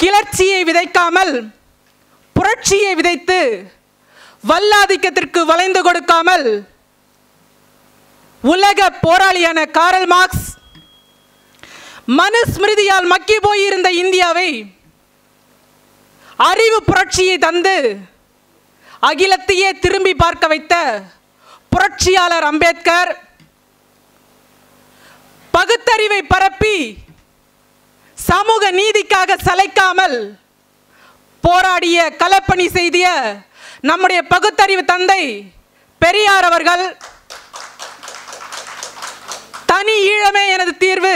கிளர்ச்சியை விதைக்காமல் புரட்சியை விதைத்து வல்லாதிக்கத்திற்கு வளைந்து கொடுக்காமல் உலக போராளியான காரல் மார்க்ஸ் மனுஸ்மிருதியால் மக்கி போயிருந்த இந்தியாவை அறிவு புரட்சியை தந்து அகிலத்தையே திரும்பி பார்க்க வைத்த புரட்சியாளர் அம்பேத்கர் பகுத்தறிவை பரப்பி சமூக நீதிக்காக சளைக்காமல் போராடிய களப்பணி செய்திய நம்முடைய பகுத்தறிவு தந்தை பெரியார் அவர்கள் தனி ஈழமே எனது தீர்வு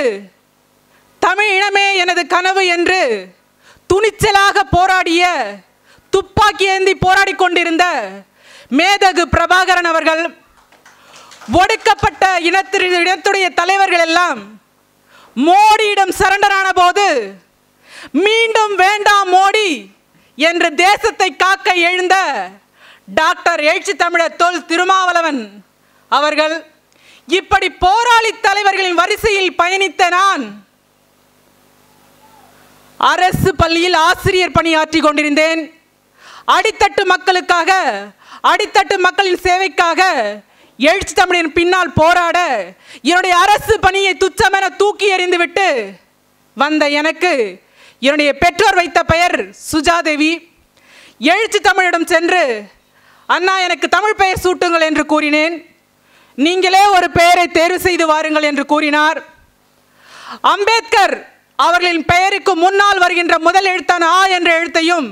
தமிழ் இனமே எனது கனவு என்று துணிச்சலாக போராடிய துப்பாக்கி ஏந்தி போராடி கொண்டிருந்த மேதகு பிரபாகரன் அவர்கள் ஒடுக்கப்பட்ட இனத்தின் இனத்துடைய தலைவர்கள் எல்லாம் மோடியிடம் சரண்டரான போது மீண்டும் வேண்டாம் மோடி என்று தேசத்தை காக்க எழுந்த டாக்டர் எழுச்சி தமிழர் தொல் திருமாவளவன் அவர்கள் இப்படி போராளி தலைவர்களின் வரிசையில் பயணித்த நான் அரசு பள்ளியில் ஆசிரியர் பணியாற்றி கொண்டிருந்தேன். அடித்தட்டு மக்களுக்காக அடித்தட்டு மக்களின் சேவைக்காக எழுச்சி தமிழின் பின்னால் போராட என்னுடைய அரசு பணியை துச்சமென தூக்கி எறிந்துவிட்டு வந்த எனக்கு என்னுடைய பெற்றோர் வைத்த பெயர் சுஜாதேவி. எழுச்சி தமிழிடம் சென்று அண்ணா எனக்கு தமிழ் பெயர் சூட்டுங்கள் என்று கூறினேன். நீங்களே ஒரு பெயரை தேர்வு செய்து வாருங்கள் என்று கூறினார். அம்பேத்கர் அவர்களின் பெயருக்கு முன்னால் வருகின்ற முதல் எழுத்தான ஆ என்ற எழுத்தையும்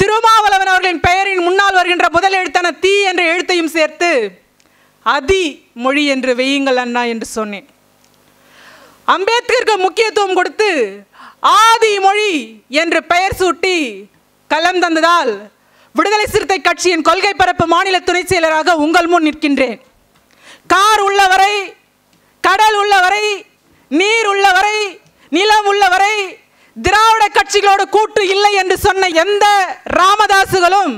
திருமாவளவன் அவர்களின் பெயரின் முன்னால் வருகின்ற முதல் எழுத்தான தீ என்ற எழுத்தையும் சேர்த்து அதி மொழி என்று வெய்யுங்கள் அண்ணா என்று சொன்னேன். அம்பேத்கருக்கு முக்கியத்துவம் கொடுத்து ஆதி மொழி என்று பெயர் சூட்டி கலம் தந்ததால் விடுதலை சிறுத்தை கட்சியின் கொள்கை பரப்பு மாநில துணைச் செயலராக உங்கள் முன் நிற்கின்றேன். கார் உள்ளவரை கடல் உள்ளவரை நீர் உள்ளவரை நிலம் உள்ளவரை திராவிட கட்சிகளோடு கூட்டு இல்லை என்று சொன்ன எந்த ராமதாசுகளும்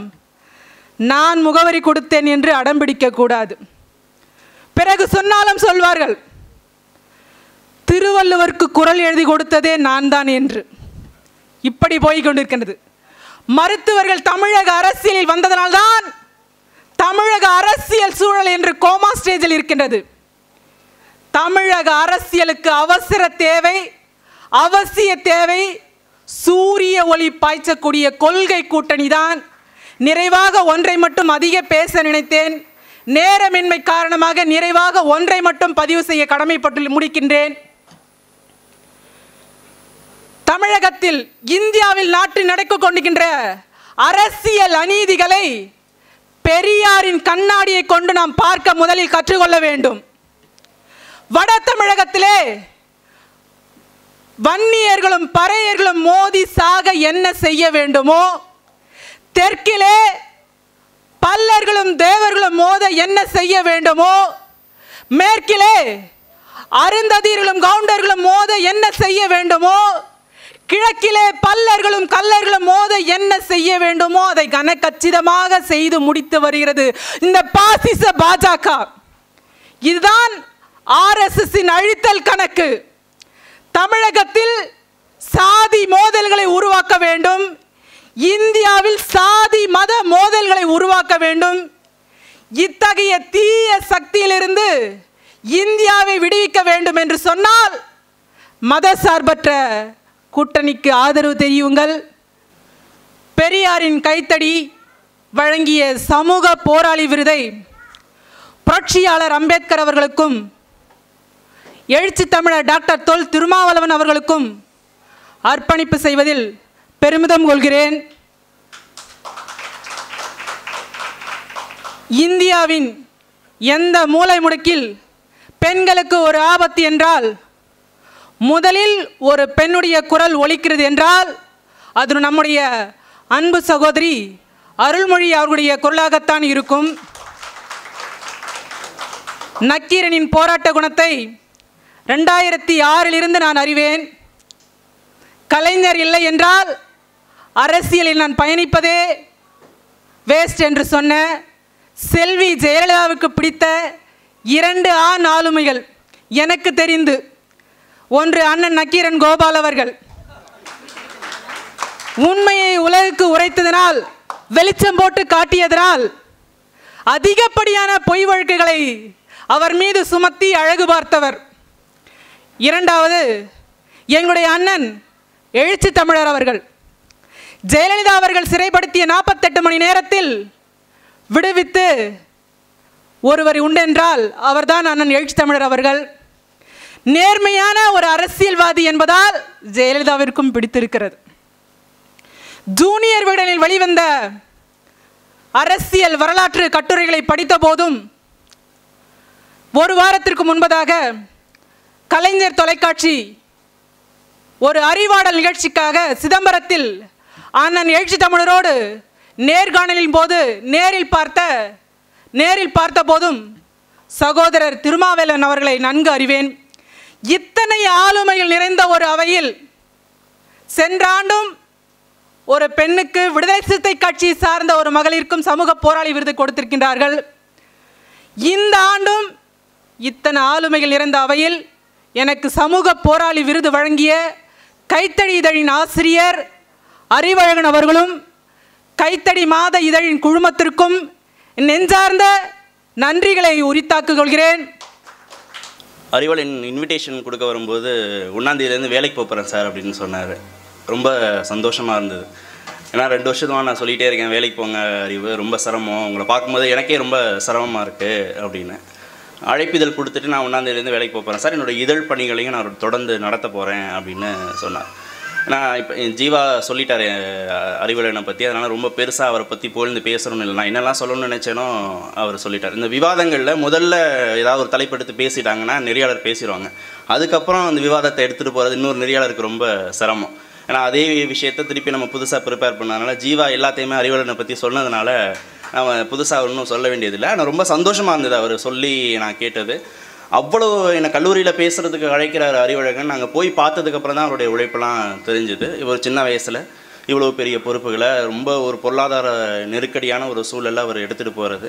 நான் முகவரி கொடுத்தேன் என்று அடம்பிடிக்க கூடாது. பிறகு சொன்னாலும் சொல்வார்கள் திருவள்ளுவருக்கு குரல் எழுதி கொடுத்ததே நான் தான் என்று. இப்படி போய் கொண்டிருக்கின்றது. மருத்துவர்கள் தமிழக அரசியலில் வந்ததனால்தான் தமிழக அரசியல் சூழல் என்று கோமா ஸ்டேஜில் இருக்கின்றது. தமிழக அரசியலுக்கு அவசர தேவை அவசிய தேவை சூரிய ஒளி பாய்ச்சக்கூடிய கொள்கை கூட்டணி தான் நிறைவாக ஒன்றை மட்டும் அதிக பேச நினைத்தேன். நேரமின்மை காரணமாக நிறைவாக ஒன்றை மட்டும் பதிவு செய்ய கடமைப்பட்டு முடிக்கின்றேன். தமிழகத்தில் இந்தியாவில் நாட்டில் நடக்க கொண்டிருக்கின்ற அரசியல் அநீதிகளை பெரியாரின் கண்ணாடியை கொண்டு நாம் பார்க்க முதலில் கற்றுக்கொள்ள வேண்டும். வட தமிழகத்திலே வன்னியர்களும் பறையர்களும் மோதி சாக என்ன செய்ய வேண்டுமோ? தெற்கிலே பல்லர்களும் தேவர்களும் மோத என்ன செய்ய வேண்டுமோ? மேற்கிலே அருந்ததியர்களும் கவுண்டர்களும் மோத என்ன செய்ய வேண்டுமோ? கிழக்கிலே பல்லர்களும் கல்லர்களும் மோத என்ன செய்ய வேண்டுமோ? அதை கனக்கச்சிதமாக செய்து முடித்து வருகிறது. இந்த பாசிச பாஜக. இதுதான் ஆர்எஸ்எஸ்ஸின் அழித்தல் கணக்கு. தமிழகத்தில் சாதி மோதல்களை உருவாக்க வேண்டும். இந்தியாவில் சாதி மத மோதல்களை உருவாக்க வேண்டும். இத்தகைய தீய சக்தியிலிருந்து இந்தியாவை விடுவிக்க வேண்டும் என்று சொன்னால் மத சார்பற்ற கூட்டணிக்கு ஆதரவு தெரியுங்கள். பெரியாரின் கைத்தடி வழங்கிய சமூக போராளி விருதை புரட்சியாளர் அம்பேத்கர் அவர்களுக்கும் எழுச்சி தமிழர் டாக்டர் தொல் திருமாவளவன் அவர்களுக்கும் அர்ப்பணிப்பு செய்வதில் பெருமிதம் கொள்கிறேன். இந்தியாவின் எந்த மூளை முடுக்கில் பெண்களுக்கு ஒரு ஆபத்து என்றால் முதலில் ஒரு பெண்ணுடைய குரல் ஒலிக்கிறது என்றால் அது நம்முடைய அன்பு சகோதரி அருள்மொழி அவர்களுடைய குரலாகத்தான் இருக்கும். நக்கீரனின் போராட்ட குணத்தை ரெண்டாயிரத்தி ஆறிலிருந்து நான் அறிவேன். கலைஞர் இல்லை என்றால் அரசியலில் நான் பயணிப்பதே வேஸ்ட் என்று சொன்ன செல்வி ஜெயலலிதாவுக்கு பிடித்த இரண்டு ஆண் ஆளுமைகள் எனக்கு தெரிந்து. ஒன்று அண்ணன் நக்கீரன் கோபால் அவர்கள். உண்மையை உலகுக்கு உரைத்ததனால் வெளிச்சம் போட்டு காட்டியதனால் அதிகப்படியான பொய் வழக்குகளை அவர் மீது சுமத்தி அழகு பார்த்தவர். இரண்டாவது எங்களுடைய அண்ணன் எழுச்சி தமிழர் அவர்கள். ஜெயலலிதா அவர்கள் சிறைப்படுத்திய நாற்பத்தெட்டு மணி நேரத்தில் விடுவித்து ஒருவர் உண்டென்றால் அவர்தான் அண்ணன் எழுச்சி தமிழர் அவர்கள். நேர்மையான ஒரு அரசியல்வாதி என்பதால் ஜெயலலிதாவிற்கும் பிடித்திருக்கிறது. ஜூனியர் விகடனில் வெளிவந்த அரசியல் வரலாற்று கட்டுரைகளை படித்த போதும் ஒரு வாரத்திற்கு முன்பதாக கலைஞர் தொலைக்காட்சி ஒரு அறிவாடல் நிகழ்ச்சிக்காக சிதம்பரத்தில் அண்ணன் எழுச்சி தமிழரோடு நேர்காணலின் போது நேரில் பார்த்த நேரில் பார்த்த போதும் சகோதரர் திருமாவேலன் அவர்களை நன்கு அறிவேன். இத்தனை ஆளுமையில் நிறைந்த ஒரு அவையில் சென்ற ஆண்டும் ஒரு பெண்ணுக்கு விடுதலை சிறுத்தை கட்சி சார்ந்த ஒரு மகளிருக்கும் சமூக போராளி விருது கொடுத்திருக்கின்றார்கள். இந்த ஆண்டும் இத்தனை ஆளுமைகள் நிறைந்த அவையில் எனக்கு சமூக போராளி விருது வழங்கிய கைத்தடி இதழின் ஆசிரியர் அறிவழகன் அவர்களும் கைத்தடி மாத இதழின் குழுமத்திற்கும் நெஞ்சார்ந்த நன்றிகளை உரித்தாக்குக் கொள்கிறேன். அறிவலின் இன்விடேஷன் கொடுக்க வரும்போது ஒன்றாந்தேதியிலேருந்து வேலைக்கு போகிறேன் சார் அப்படின்னு சொன்னார். ரொம்ப சந்தோஷமாக இருந்தது. ஏன்னா ரெண்டு வருஷத்துமா நான் சொல்லிகிட்டே இருக்கேன் வேலைக்கு போங்க அறிவு ரொம்ப சிரமம். உங்களை பார்க்கும்போது எனக்கே ரொம்ப சிரமமாக இருக்குது அப்படின்னு. அழைப்பிதழ் கொடுத்துட்டு நான் ஒன்றாந்தேதியிலேருந்து வேலைக்கு போகிறேன் சார் என்னோடய இதழ் பணிகளையும் நான் தொடர்ந்து நடத்த போகிறேன் அப்படின்னு சொன்னார். நான் இப்போ ஜீவா சொல்லிட்டார் அறிவலனை பற்றி அதனால் ரொம்ப பெருசாக அவரை பற்றி புகழ்ந்து பேசணும்னு இல்லை. நான் என்னெல்லாம் சொல்லணும்னு நினச்சேனோ அவர் சொல்லிட்டார். இந்த விவாதங்களில் முதல்ல ஏதாவது ஒரு தலைப்பெடுத்து பேசிட்டாங்கன்னா நெறியாளர் பேசிடுவாங்க அதுக்கப்புறம் அந்த விவாதத்தை எடுத்துகிட்டு போகிறது இன்னொரு நெறியாளருக்கு ரொம்ப சிரமம். ஏன்னா அதே விஷயத்தை திருப்பி நம்ம புதுசாக ப்ரிப்பேர் பண்ணதுனால ஜீவா எல்லாத்தையுமே அறிவலனை பற்றி சொன்னதுனால நம்ம புதுசாக ஒன்றும் சொல்ல வேண்டியதில்லை. ஆனால் ரொம்ப சந்தோஷமாக இருந்தது அவர் சொல்லி நான் கேட்டது. அவ்வளோ என்னை கல்லூரியில் பேசுகிறதுக்கு அழைக்கிறார் அறிவழகன். நாங்கள் போய் பார்த்ததுக்கப்புறம் தான் அவருடைய உழைப்பெல்லாம் தெரிஞ்சுது. இவர் சின்ன வயசில் இவ்வளோ பெரிய பொறுப்புகளை ரொம்ப ஒரு பொருளாதார நெருக்கடியான ஒரு சூழலில் அவர் எடுத்துகிட்டு போகிறது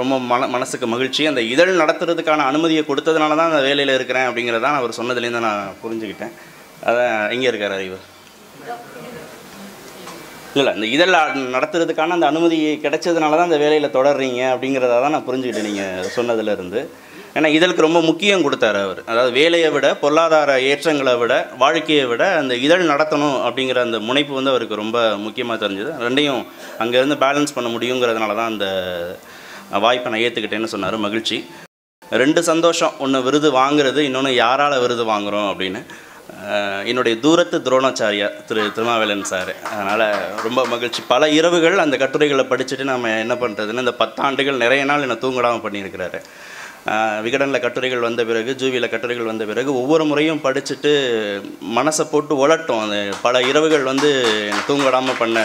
ரொம்ப மன மனசுக்கு மகிழ்ச்சி. அந்த இதழ் நடத்துறதுக்கான அனுமதியை கொடுத்ததுனால தான் அந்த வேலையில் இருக்கிறேன் அப்படிங்கிறதான் அவர் சொன்னதுலேருந்து நான் புரிஞ்சுக்கிட்டேன். அதான் எங்கே இருக்கார் அறிவு? இல்லை இந்த இதழ் நடத்துறதுக்கான அந்த அனுமதி கிடைச்சதுனால தான் அந்த வேலையில் தொடர்றீங்க அப்படிங்கிறத தான் நான் புரிஞ்சுக்கிட்டேன் நீங்கள் சொன்னதுலேருந்து ஏன்னா இதழுக்கு ரொம்ப முக்கியம் கொடுத்தாரு அவர். அதாவது வேலையை விட பொருளாதார ஏற்றங்களை விட வாழ்க்கையை விட அந்த இதழ் நடத்தணும் அப்படிங்கிற அந்த முனைப்பு வந்து அவருக்கு ரொம்ப முக்கியமாக தெரிஞ்சது. ரெண்டையும் அங்கேருந்து பேலன்ஸ் பண்ண முடியுங்கிறதுனால தான் அந்த வாய்ப்பை நான் ஏற்றுக்கிட்டேன்னு சொன்னார். மகிழ்ச்சி. ரெண்டு சந்தோஷம். ஒன்று விருது வாங்குறது இன்னொன்று யாரால் விருது வாங்குகிறோம் அப்படின்னு. என்னுடைய தூரத்து துரோணாச்சாரியா திரு திருமாவேலன் சார். அதனால் ரொம்ப மகிழ்ச்சி. பல இரவுகள் அந்த கட்டுரைகளை படிச்சுட்டு நம்ம என்ன பண்ணுறதுன்னு இந்த பத்தாண்டுகள் நிறைய நாள் என்னை தூங்கடாமல் பண்ணியிருக்கிறாரு. விகடனில் கட்டுரைகள் வந்த பிறகு ஜூவியில் கட்டுரைகள் வந்த பிறகு ஒவ்வொரு முறையும் படிச்சுட்டு மனசை போட்டு உழட்டும். அந்த பல இரவுகள் வந்து தூங்கிடாமல் பண்ண.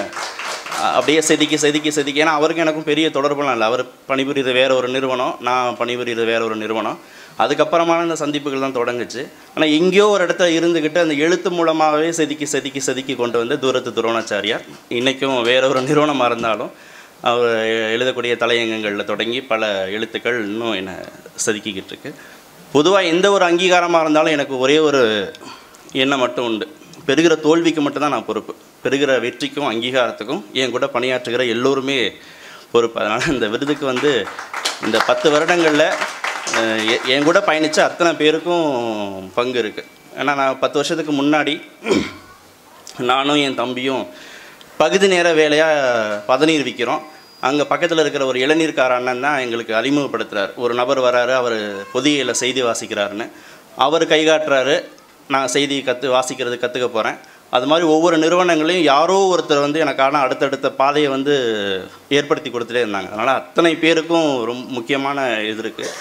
அப்படியே செதுக்கி செதுக்கி செதுக்கி. ஏன்னா அவருக்கு எனக்கும் பெரிய தொடர்புலாம் இல்லை. அவர் பணிபுரியுது வேற ஒரு நிறுவனம் நான் பணிபுரியுது வேற ஒரு நிறுவனம். அதுக்கப்புறமான இந்த சந்திப்புகள் தான் தொடங்குச்சு. ஆனால் எங்கேயோ ஒரு இடத்துல இருந்துக்கிட்டு அந்த எழுத்து மூலமாகவே செதுக்கி செதுக்கி செதுக்கி கொண்டு வந்து தூரத்து துரோணாச்சாரியார். இன்றைக்கும் வேற ஒரு நிறுவனமாக இருந்தாலும் அவர் எழுதக்கூடிய தலையங்கங்களில் தொடங்கி பல எழுத்துக்கள் இன்னும் என்னை செதுக்கிக்கிட்டு இருக்கு பொதுவாக எந்த ஒரு அங்கீகாரமாக இருந்தாலும் எனக்கு ஒரே ஒரு எண்ணம் மட்டும் உண்டு. பெறுகிற தோல்விக்கு மட்டும்தான் நான் பொறுப்பு. பெறுகிற வெற்றிக்கும் அங்கீகாரத்துக்கும் என் கூட பணியாற்றுகிற எல்லோருமே பொறுப்பு. அதனால் இந்த விருதுக்கு வந்து இந்த பத்து வருடங்களில் என் கூட பயணித்த அத்தனை பேருக்கும் பங்கு இருக்குது ஏன்னா நான் பத்து வருஷத்துக்கு முன்னாடி நானும் என் தம்பியும் பகுதி நேர வேலையாக பதநீர் விற்கிறோம் அங்கே பக்கத்தில் இருக்கிற ஒரு இளநீர்கார அண்ணன் தான் எங்களுக்கு அறிமுகப்படுத்துகிறார் ஒரு நபர் வராரு அவர் பொதியில் செய்தி வாசிக்கிறாருன்னு. அவர் கைகாட்டுறாரு நான் செய்தி கற்று வாசிக்கிறது கற்றுக்க போகிறேன் அது மாதிரி ஒவ்வொரு நிறுவனங்களையும் யாரோ ஒருத்தர் வந்து எனக்கான அடுத்தடுத்த பாதையை வந்து ஏற்படுத்தி கொடுத்துட்டே இருந்தாங்க. அதனால் அத்தனை பேருக்கும் ரொம்ப முக்கியமான இது இருக்குது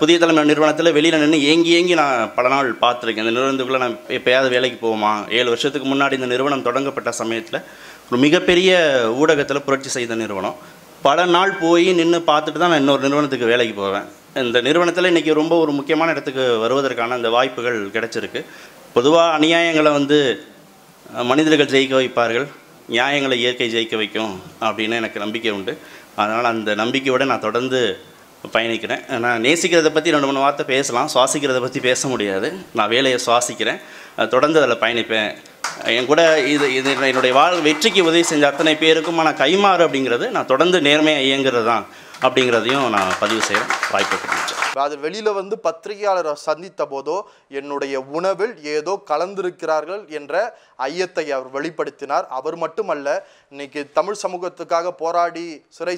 புதிய தலைமை நிறுவனத்தில் வெளியில் நின்று ஏங்கி ஏங்கி நான் பல நாள் பார்த்துருக்கேன். இந்த நிறுவனத்துக்குள்ளே நான் எப்போயாவது வேலைக்கு போவோமா? ஏழு வருஷத்துக்கு முன்னாடி இந்த நிறுவனம் தொடங்கப்பட்ட சமயத்தில் ஒரு மிகப்பெரிய ஊடகத்தில் புரட்சி செய்த நிறுவனம். பல நாள் போய் நின்று பார்த்துட்டு தான் நான் இன்னொரு நிறுவனத்துக்கு வேலைக்கு போவேன். இந்த நிறுவனத்தில் இன்றைக்கி ரொம்ப ஒரு முக்கியமான இடத்துக்கு வருவதற்கான அந்த வாய்ப்புகள் கிடைச்சிருக்கு. பொதுவாக அநியாயங்களை வந்து மனிதர்கள் ஜெயிக்க வைப்பார்கள். நியாயங்களை இயற்கை ஜெயிக்க வைக்கும் அப்படின்னு எனக்கு நம்பிக்கை உண்டு. அதனால் அந்த நம்பிக்கையோடு நான் தொடர்ந்து பயணிக்கிறேன். நான் நேசிக்கிறத பற்றி ரெண்டு மூணு வார்த்தை பேசலாம். சுவாசிக்கிறத பற்றி பேச முடியாது. நான் வேலையை சுவாசிக்கிறேன். தொடர்ந்து அதில் பயணிப்பேன். என் கூட இது இது என்னுடைய வாழ் வெற்றிக்கு உதவி செஞ்ச அத்தனை பேருக்கும் நான் கைமாறு அப்படிங்கிறது நான் தொடர்ந்து நேர்மையாக இயங்குறது தான் அப்படிங்கிறதையும் நான் பதிவு செய்கிறேன் வாய்ப்பு அது வெளியில் வந்து பத்திரிகையாளரை சந்தித்த போதோ என்னுடைய உணவில் ஏதோ கலந்திருக்கிறார்கள் என்ற ஐயத்தை அவர் வெளிப்படுத்தினார். அவர் மட்டுமல்ல இன்னைக்கு தமிழ் சமூகத்துக்காக போராடி சிறை